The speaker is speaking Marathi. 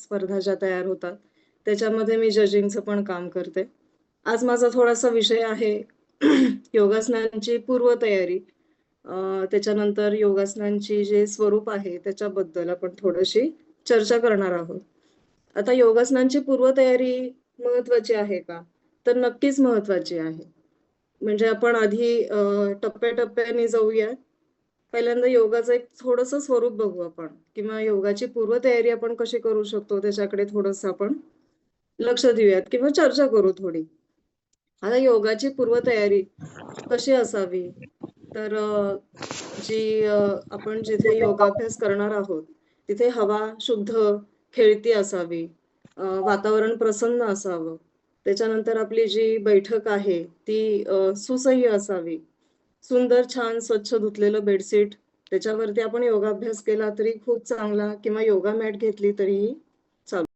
स्पर्धा ज्या तयार होतात त्याच्यामध्ये मी जजिंगचं पण काम करते. आज माझा थोडासा विषय आहे योगासनांची पूर्वतयारी. त्याच्यानंतर योगासनांची जे स्वरूप आहे त्याच्याबद्दल आपण थोडीशी चर्चा करणार आहोत. आता योगासनांची पूर्वतयारी महत्वाची आहे का? तर नक्कीच महत्वाची आहे. म्हणजे आपण आधी टप्प्याटप्प्याने जाऊया पहिल्यांदा योगाचं एक थोडस स्वरूप बघू आपण. किंवा योगाची पूर्वतयारी आपण कशी करू शकतो त्याच्याकडे थोडस आपण लक्ष देऊयात. किंवा चर्चा करू थोडी. आता योगाची पूर्वतयारी कशी असावी? तर जी आपण जिथे योगाभ्यास करणार आहोत तिथे हवा शुद्ध खेळती असावी. वातावरण प्रसन्न असावं. त्याच्यानंतर आपली जी बैठक आहे ती सुसह्य असावी. सुंदर छान स्वच्छ धुतलेलं बेडशीट. त्याच्यावरती आपण योगाभ्यास केला तरी खूप चांगला किंवा योगा मॅट घेतली तरीही चालू.